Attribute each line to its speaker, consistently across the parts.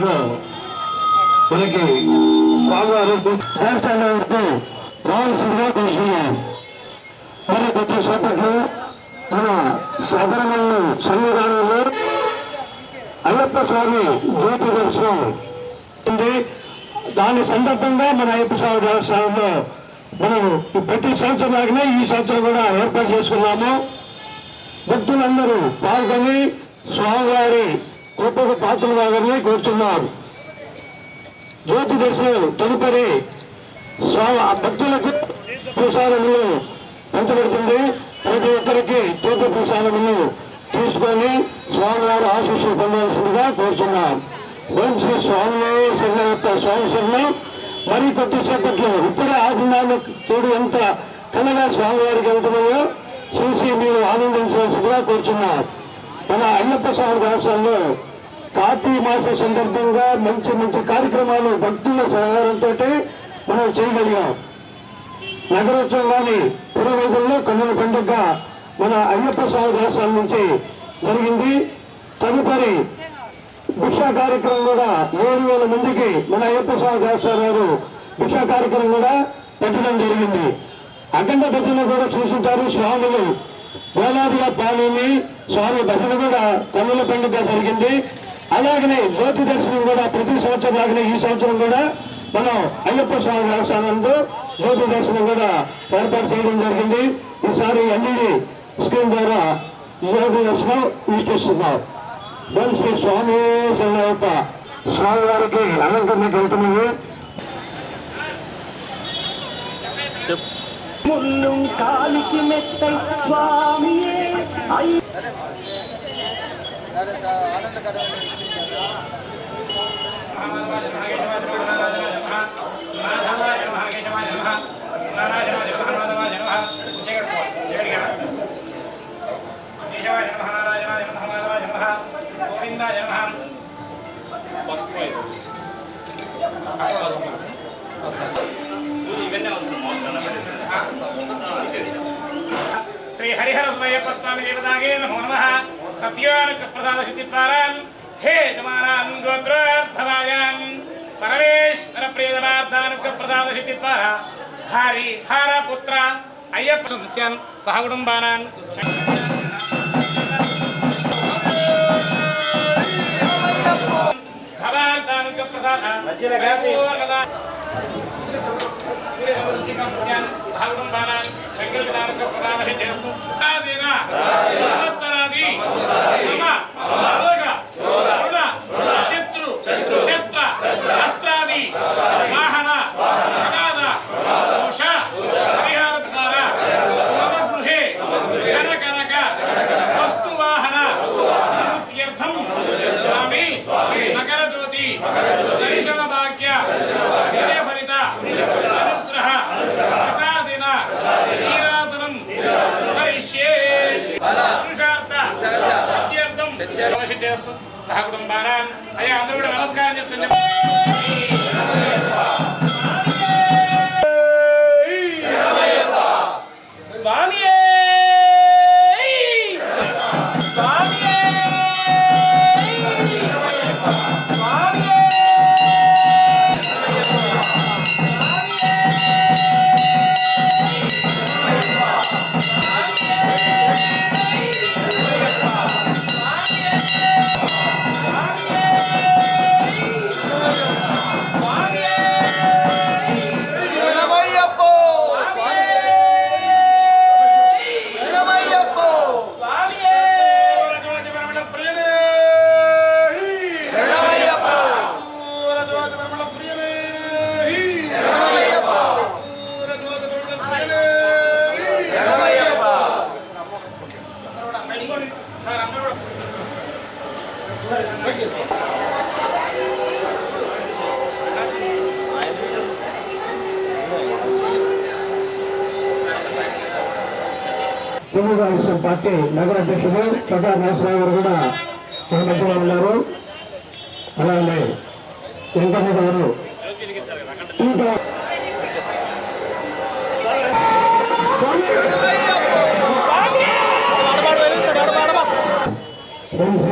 Speaker 1: మరి మనకి స్వామివారు శాస్త్రాల వరకు కావాల్సిందిగా కోరుతున్నాం మరి కొద్దిసేపట్లో మన సదరమల్లి సన్నిధానంలో అయ్యప్ప స్వామి జ్యోతి దర్శనం ఉంది. దాని సందర్భంగా మన అయ్యప్ప స్వామి దేవస్థానంలో మనం ప్రతి సంవత్సరం లాగానే ఈ సంవత్సరం కూడా ఏర్పాటు చేసుకున్నాము. భక్తులందరూ పాల్గొని స్వామివారి కృపకు పాత్రలు కావాలని కోరుతున్నారు జ్యోతి దర్శనం తదుపరి స్వామి ఆ భక్తులకు ప్రసాదములు పంచబడుతుంది. ప్రతి ఒక్కరికి తీర్థ ప్రసాదములు తీసుకొని స్వామివారి ఆశీస్సులు పొందాల్సిందిగా కోరుతున్నాం ఓం శ్రీ స్వామి యొక్క స్వామి శరణం. మరి కొద్దిసేపట్లో ఇప్పుడే ఆనందాన్ని తోడు ఎంత కలగా స్వామివారికి వెళ్తున్నాయో చూసి మీరు ఆనందించవలసిందిగా కోరుచున్నాం. మన అయ్యప్ప స్వామి కార్తీక మాస సందర్భంగా మంచి మంచి కార్యక్రమాలు భక్తుల సహకారంతో మనం చేయగలిగాం. నగరోత్సవంలోని పురవేదుల్లో కన్నుల పండుగ మన అయ్యప్ప స్వామి దేశాల నుంచి జరిగింది. తదుపరి భిక్ష కార్యక్రమం కూడా ఏడు వేల మందికి మన అయ్యప్ప స్వామి దేవస్థానం గారు భిక్ష కార్యక్రమం కూడా పెట్టడం జరిగింది. అఖండ భజన కూడా చూసుంటారు స్వాములు. వేలాదిగా పాల్గొని స్వామి భజన కూడా కన్నుల పండుగ జరిగింది. అలాగనే జ్యోతి దర్శనం కూడా ప్రతి సంవత్సరం లాగానే ఈ సంవత్సరం కూడా మనం అయ్యప్ప స్వామి దేవస్థానంలో జ్యోతి దర్శనం కూడా ఏర్పాటు చేయడం జరిగింది. ఈసారి ఎల్ఈడి స్క్రీన్ ద్వారా జ్యోతి దర్శనం వీక్షిస్తున్నాం. ఓం శ్రీ స్వామి శరణయ్యప్ప స్వామి వారికి అలంకరణకు వెళ్తున్నాము
Speaker 2: కాలికి మెత్తై స్వామియే ఐ
Speaker 3: గోవిందాయ నమః శ్రీ హరిహర స్వయప్ప స్వామి దేవతాగే నమో నమ. సత్యానుక ప్రసాద సిద్ధిద్వారాన్ హే జమానాన్ గోత్రోద్భవాయాన్ పరమేశ్వర ప్రియజమార్థానుక ప్రసాద సిద్ధిద్వార హరి హర పుత్ర అయ్యప్ప సదస్యాన్ సహ సంవత్సరాది మమ రోగ రుణ శత్రు శస్త్ర అస్త్రాది వాహన సహకుటుంబాన అయ్యా అందరూ కూడా నమస్కారం చేసుకుని
Speaker 1: పార్టీ నగర అధ్యక్షుడు చొక్కా నాగేశ్వరరావు గారు కూడా మన మధ్యలో ఉన్నారు అలాగే వెంకన్న గారు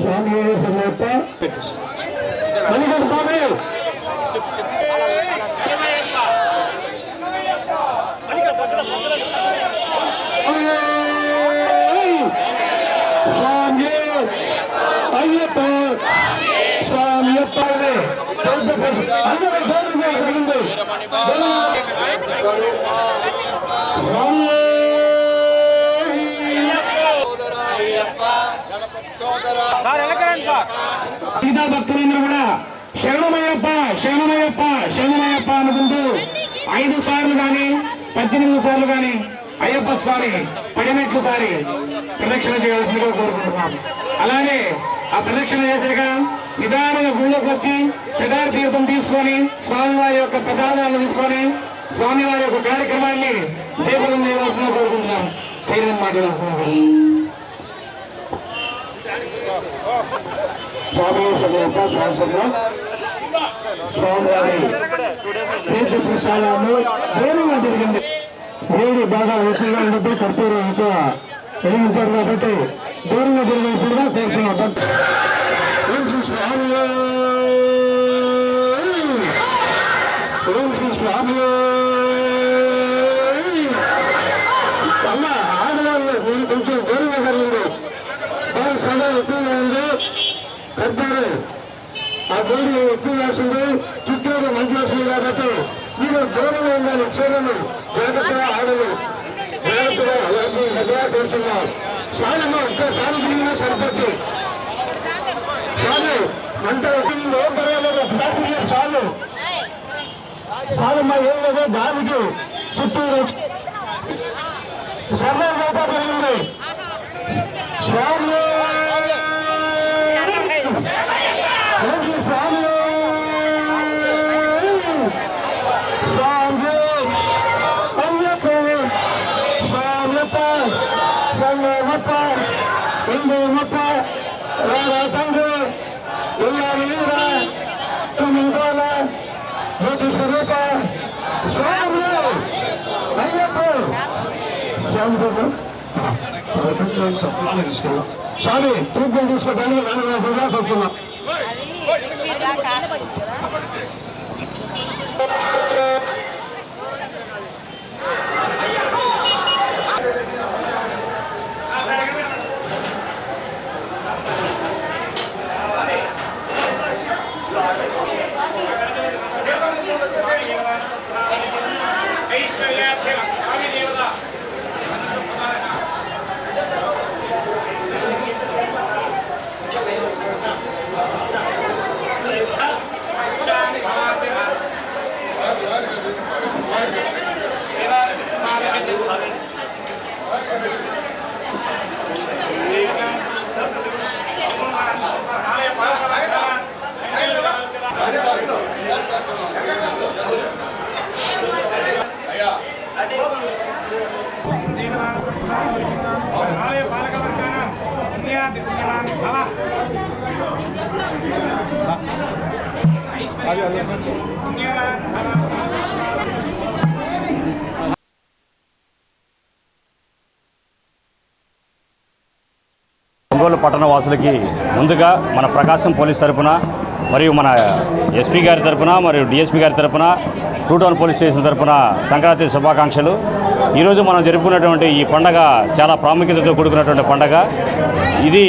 Speaker 1: స్వామి సమేత స్వామి సీతా భక్తులందరూ కూడా శరణమయ్యప్ప శరణమయ్యప్ప శరణమయ్యప్ప అనుకుంటూ ఐదు సార్లు కానీ పద్దెనిమిది సార్లు కానీ అయ్యప్ప స్వామి పడినట్లు సారి ప్రదక్షిణ చేయాల్సిందిగా కోరుకుంటున్నాం. అలానే ఆ ప్రదక్షిణ చేశాక నిదానంగా గుళ్ళోకి వచ్చి చెదారి తీర్థం తీసుకొని స్వామివారి యొక్క ప్రసాదాలను తీసుకొని స్వామివారి యొక్క కార్యక్రమాన్ని జయప్రదం చేయవలసిందిగా కోరుకుంటున్నాం. చేయడం మాట్లాడుతున్నాం స్వామి సమయప్ప శాసన స్వామివారి చేతి ప్రసాదాన్ని వేరుగా జరిగింది వేడి బాగా ఎక్కువగా ఉన్నప్పుడు కర్పూరం ఎక్కువ వెలిగించారు కాబట్టి దూరంగా తిరగాల్సిందిగా కోరుతున్నాం ఓం శ్రీ స్వామి ఓం శ్రీ స్వామి అమ్మ ఆడవాళ్ళు మీరు కొంచెం దూరంగా కలగండి బాగా సదా ఎక్కువగా ఉంది కర్పూరం ఆ దేవుడు ఎక్కువ వేస్తుంది చుట్టూరు మంచి వస్తుంది కాబట్టి మీరు దూరంగా ఉండాలి చీరలు జాగ్రత్తగా ఆడలు. జాగ్రత్తగా అలాంటి సభగా కూర్చున్నాం సాలమ్మ ఒక్కసారి తిరిగినా సరిపోద్ది. చాలు మంట ఒక్కిందో ఒకసారి తిరిగారు చాలు సాలమ్మ ఏం లేదు బావికి చుట్టూరు సర్వ మోతా పెరిగింది స్వామి ఓం స్వామి స్వామి అయ్యప్ప స్వామియప్ప సంగమప్ప ఇందుమప్ప రారా తండ్రి ఇల్లారి వీర తుమిగోల జ్యోతి స్వరూప స్వామి అయ్యప్ప స్వామి స్వామి తూర్పు తీసుకోవడానికి వెనక కూర్చున్నాం
Speaker 3: ఐశ్వర్యార్థిన స్వామి దేవత ఆలయ పాలక వర్గాన భవ భవ
Speaker 4: ఒంగోలు పట్టణ వాసులకి ముందుగా మన ప్రకాశం పోలీస్ తరఫున మరియు మన ఎస్పీ గారి తరఫున మరియు డిఎస్పీ గారి తరఫున టూ టౌన్ పోలీస్ స్టేషన్ తరపున సంక్రాంతి శుభాకాంక్షలు. ఈరోజు మనం జరుపుకున్నటువంటి ఈ పండగ చాలా ప్రాముఖ్యతతో కూడుకున్నటువంటి పండగ. ఇది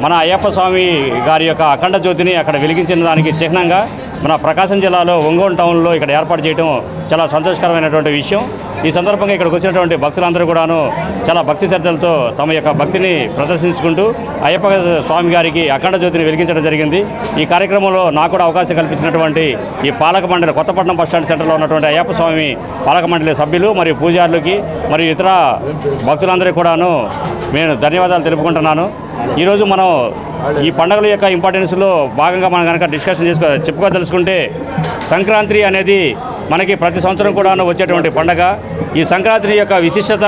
Speaker 4: మన అయ్యప్ప స్వామి గారి యొక్క అఖండ జ్యోతిని అక్కడ వెలిగించిన దానికి చిహ్నంగా మన ప్రకాశం జిల్లాలో ఒంగోలు టౌన్లో ఇక్కడ ఏర్పాటు చేయడం చాలా సంతోషకరమైనటువంటి విషయం. ఈ సందర్భంగా ఇక్కడికి వచ్చినటువంటి భక్తులందరూ కూడాను చాలా భక్తి శ్రద్ధలతో తమ యొక్క భక్తిని ప్రదర్శించుకుంటూ అయ్యప్ప స్వామి గారికి అఖండ జ్యోతిని వెలిగించడం జరిగింది. ఈ కార్యక్రమంలో నాకు కూడా అవకాశం కల్పించినటువంటి ఈ పాలక మండలి కొత్తపట్నం బస్టాండ్ సెంటర్లో ఉన్నటువంటి అయ్యప్ప స్వామి పాలక మండలి సభ్యులు మరియు పూజారులకి మరియు ఇతర భక్తులందరికీ కూడాను నేను ధన్యవాదాలు తెలుపుకుంటున్నాను. ఈరోజు మనం ఈ పండుగల యొక్క ఇంపార్టెన్స్లో భాగంగా మనం కనుక డిస్కషన్ చేసుకో చెప్పుకోదలుచుకుంటే సంక్రాంతి అనేది మనకి ప్రతి సంవత్సరం కూడా వచ్చేటువంటి పండగ. ఈ సంక్రాంతి యొక్క విశిష్టత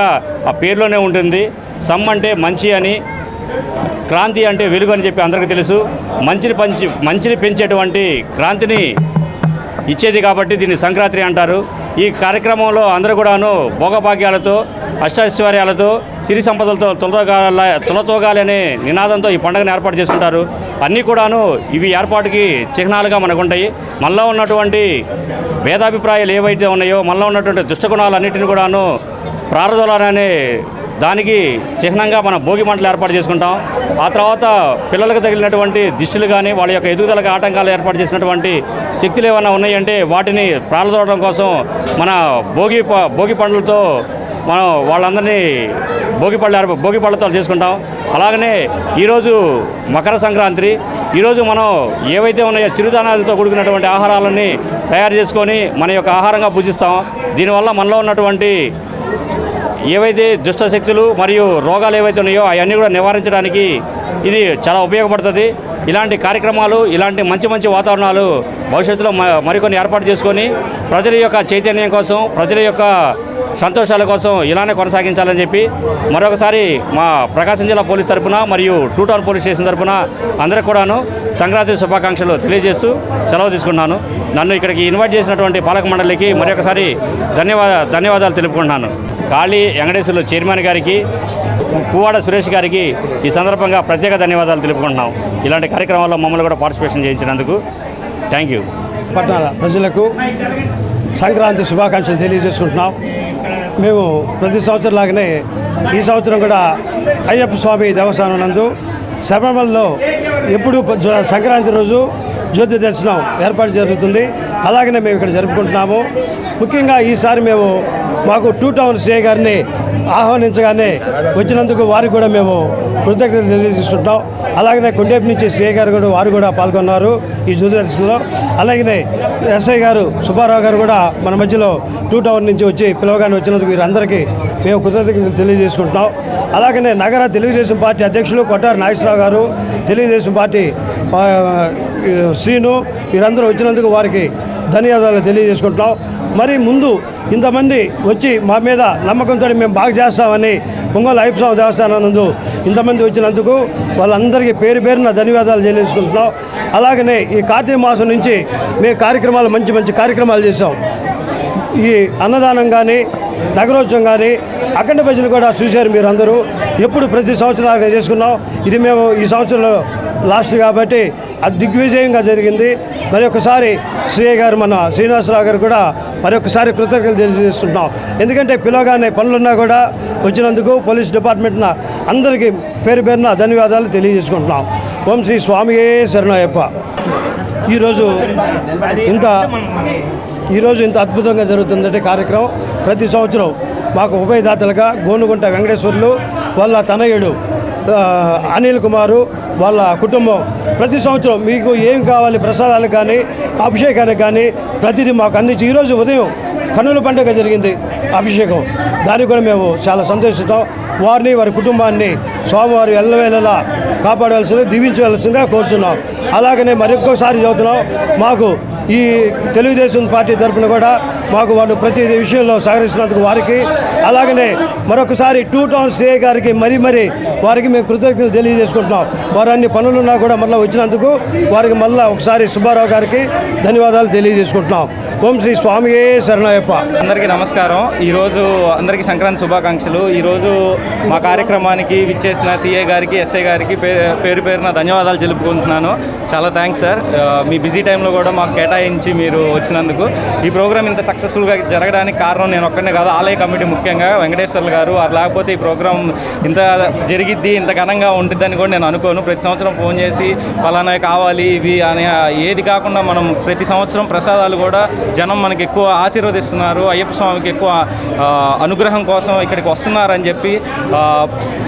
Speaker 4: ఆ పేరులోనే ఉంటుంది. సమ్ అంటే మంచి అని క్రాంతి అంటే వెలుగు అని చెప్పి అందరికీ తెలుసు. మంచిని పంచి మంచిని పెంచేటువంటి క్రాంతిని ఇచ్చేది కాబట్టి దీన్ని సంక్రాంతి అంటారు. ఈ కార్యక్రమంలో అందరూ కూడాను భోగభాగ్యాలతో అష్టాశ్వర్యాలతో సిరి సంపదలతో తులతోగాల తులతోగాలి అనే నినాదంతో ఈ పండుగను ఏర్పాటు చేసుకుంటారు. అన్నీ కూడాను ఇవి ఏర్పాటుకి చిహ్నాలుగా మనకు ఉంటాయి మనలో ఉన్నటువంటి భేదాభిప్రాయాలు ఏవైతే ఉన్నాయో మనలో ఉన్నటువంటి దుష్టగుణాలన్నింటిని కూడాను ప్రారదోలాలనే దానికి చిహ్నంగా మనం భోగి మంటలు ఏర్పాటు చేసుకుంటాం. ఆ తర్వాత పిల్లలకు తగిలినటువంటి దిష్టులు కానీ వాళ్ళ యొక్క ఎదుగుదలకు ఆటంకాలు ఏర్పాటు చేసినటువంటి శక్తులు ఏమైనా ఉన్నాయంటే వాటిని ప్రాణదోడడం కోసం మన భోగి ప- భోగి పండ్లతో మనం వాళ్ళందరినీ భోగి పళ్ళు భోగి పళ్ళతో చేసుకుంటాం. అలాగనే ఈరోజు మకర సంక్రాంతి. ఈరోజు మనం ఏవైతే ఉన్నాయో చిరుధాన్యాలతో కూడుకున్నటువంటి ఆహారాలన్నీ తయారు చేసుకొని మన యొక్క ఆహారంగా పూజిస్తాం. దీనివల్ల మనలో ఉన్నటువంటి ఏవైతే దుష్ట శక్తులు మరియు రోగాలు ఏవైతే ఉన్నాయో అవన్నీ కూడా నివారించడానికి ఇది చాలా ఉపయోగపడుతుంది. ఇలాంటి కార్యక్రమాలు ఇలాంటి మంచి మంచి వాతావరణాలు భవిష్యత్తులో మ- మరికొన్ని ఏర్పాటు చేసుకొని ప్రజల యొక్క చైతన్యం కోసం ప్రజల యొక్క సంతోషాల కోసం ఇలానే కొనసాగించాలని చెప్పి మరొకసారి మా ప్రకాశం జిల్లా పోలీస్ తరపున మరియు టూ టౌన్ పోలీస్ స్టేషన్ తరపున అందరికి కూడాను సంక్రాంతి శుభాకాంక్షలు తెలియజేస్తూ సెలవు తీసుకున్నాను. నన్ను ఇక్కడికి ఇన్వైట్ చేసినటువంటి పాలక మండలికి మరొకసారి ధన్యవాద ధన్యవాదాలు తెలుపుకుంటున్నాను. కాళీ వెంకటేశ్వర్లు చైర్మన్ గారికి పువ్వాడ సురేష్ గారికి ఈ సందర్భంగా ప్రత్యేక ధన్యవాదాలు తెలుపుకుంటున్నాం. ఇలాంటి కార్యక్రమాల్లో మమ్మల్ని కూడా పార్టిసిపేషన్ చేయించినందుకు థ్యాంక్ యూ.
Speaker 5: పట్టణాల ప్రజలకు సంక్రాంతి శుభాకాంక్షలు తెలియజేసుకుంటున్నాం. మేము ప్రతి సంవత్సరం లాగానే ఈ సంవత్సరం కూడా అయ్యప్ప స్వామి దేవస్థానం నందు శబరిమలలో ఎప్పుడు సంక్రాంతి రోజు జ్యోతి దర్శనం ఏర్పాటు జరుగుతుంది. అలాగనే మేము ఇక్కడ జరుపుకుంటున్నాము. ముఖ్యంగా ఈసారి మేము మాకు టూ టౌన్ సిఐ గారిని ఆహ్వానించగానే వచ్చినందుకు వారికి కూడా మేము కృతజ్ఞతలు తెలియజేస్తుంటాం అలాగనే కొండేపు నుంచి సిఐ గారు కూడా వారు కూడా పాల్గొన్నారు ఈ జ్యోతి అలాగనే ఎస్ఐ గారు సుబ్బారావు గారు కూడా మన మధ్యలో టూ టౌన్ నుంచి వచ్చి పిలవగానే వచ్చినందుకు వీరందరికీ మేము కృతజ్ఞతలు తెలియజేసుకుంటున్నాం. అలాగనే నగర తెలుగుదేశం పార్టీ అధ్యక్షులు కొట్టారు నాగేశ్వరరావు గారు తెలుగుదేశం పార్టీ శ్రీను వీరందరూ వచ్చినందుకు వారికి ధన్యవాదాలు తెలియజేసుకుంటున్నాం. మరి ముందు ఇంతమంది వచ్చి మా మీద నమ్మకంతో మేము బాగా చేస్తామని పొంగల్ అయ్యప్పస్వామి దేవస్థానందు ఇంతమంది వచ్చినందుకు వాళ్ళందరికీ పేరు పేరున ధన్యవాదాలు తెలియజేసుకుంటున్నాం. అలాగనే ఈ కార్తీక మాసం నుంచి మేము కార్యక్రమాలు మంచి మంచి కార్యక్రమాలు చేసాం ఈ అన్నదానం కానీ నగరోత్సవం కానీ అఖండ భజన కూడా చూశారు మీరు అందరూ ఎప్పుడు ప్రతి సంవత్సరం చేసుకున్నాం. ఇది మేము ఈ సంవత్సరంలో లాస్ట్ కాబట్టి అది దిగ్విజయంగా జరిగింది. మరి ఒకసారి శ్రీయ గారు మన శ్రీనివాసరావు గారు కూడా మరి ఒకసారి కృతజ్ఞతలు తెలియజేసుకుంటున్నాం ఎందుకంటే పిలవగానే పనులున్నా కూడా వచ్చినందుకు పోలీస్ డిపార్ట్మెంట్న అందరికీ పేరు పేరున ధన్యవాదాలు తెలియజేసుకుంటున్నాం. ఓం శ్రీ స్వామియే శరణయ్యప్ప ఈరోజు ఇంత ఈరోజు ఇంత అద్భుతంగా జరుగుతుందంటే కార్యక్రమం. ప్రతి సంవత్సరం మాకు ఉభయదాతలుగా గోనుగుంట వెంకటేశ్వర్లు వాళ్ళ తనయుడు అనిల్ కుమారు వాళ్ళ కుటుంబం. ప్రతి సంవత్సరం మీకు ఏం కావాలి ప్రసాదాలకు కానీ అభిషేకానికి కానీ ప్రతిదీ మాకు అందించి ఈరోజు ఉదయం కన్నుల పండుగ జరిగింది అభిషేకం. దానికి కూడా మేము చాలా సంతోషిస్తాం. వారిని వారి కుటుంబాన్ని స్వామివారి ఎల్లవేళలా కాపాడవలసిందిగా దీవించవలసిందిగా కోరుతున్నాం అలాగనే మరొక్కసారి చదువుతున్నాం. మాకు ఈ తెలుగుదేశం పార్టీ తరఫున కూడా మాకు వాళ్ళు ప్రతి విషయంలో సహకరిస్తున్నందుకు వారికి అలాగనే మరొకసారి టూ టౌన్ సిఐ గారికి మరీ మరీ వారికి మేము కృతజ్ఞతలు తెలియజేసుకుంటున్నాం. వారు అన్ని పనులున్నా కూడా మళ్ళీ వచ్చినందుకు వారికి మళ్ళీ ఒకసారి సుబ్బారావు గారికి ధన్యవాదాలు తెలియజేసుకుంటున్నాం. ఓం శ్రీ స్వామియే శరణయ్యప్ప
Speaker 6: అందరికీ నమస్కారం. ఈరోజు అందరికీ సంక్రాంతి శుభాకాంక్షలు. ఈరోజు మా కార్యక్రమానికి విచ్చేసిన సీఏ గారికి ఎస్ఐ గారికి పేరు పేరు పేరున ధన్యవాదాలు తెలుపుకుంటున్నాను. చాలా థ్యాంక్స్ సార్. మీ బిజీ టైంలో కూడా మాకు కేటాయించి మీరు వచ్చినందుకు. ఈ ప్రోగ్రామ్ ఇంత సక్సెస్ఫుల్గా జరగడానికి కారణం నేను ఒక్కనే కాదు ఆలయ కమిటీ ముఖ్యంగా వెంకటేశ్వర్లు గారు. అది లేకపోతే ఈ ప్రోగ్రామ్ ఇంత జరిగిద్ది ఇంత ఘనంగా ఉంటుందని కూడా నేను అనుకోను. ప్రతి సంవత్సరం ఫోన్ చేసి పలానా కావాలి ఇవి అని ఏది కాకుండా మనం ప్రతి సంవత్సరం ప్రసాదాలు కూడా జనం మనకి ఎక్కువ ఆశీర్వదిస్తున్నారు అయ్యప్ప స్వామికి ఎక్కువ అనుగ్రహం కోసం ఇక్కడికి వస్తున్నారని చెప్పి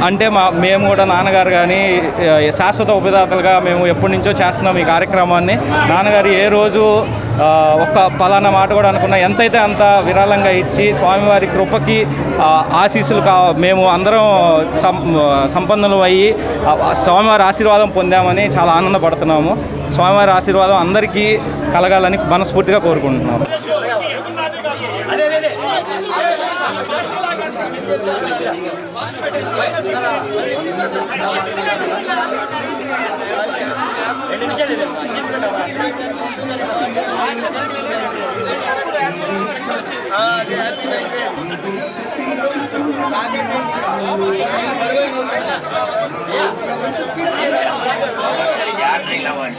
Speaker 6: అంటే మా మేము కూడా నాన్నగారు కానీ శాశ్వత ఉపదాతలుగా మేము ఎప్పటి నుంచో చేస్తున్నాం ఈ కార్యక్రమాన్ని. నాన్నగారు ఏ రోజు ఒక్క పలానా మాట కూడా అనుకున్నా. ఎంతైతే అంత విరాళంగా ఇచ్చి స్వామివారి కృపకి ఆశీస్సులు కా మేము అందరం సం సంపన్నులు అయ్యి స్వామివారి ఆశీర్వాదం పొందామని చాలా ఆనందపడుతున్నాము. స్వామివారి ఆశీర్వాదం అందరికీ కలగాలని మనస్ఫూర్తిగా కోరుకుంటున్నాము.
Speaker 7: యాభై కావాలి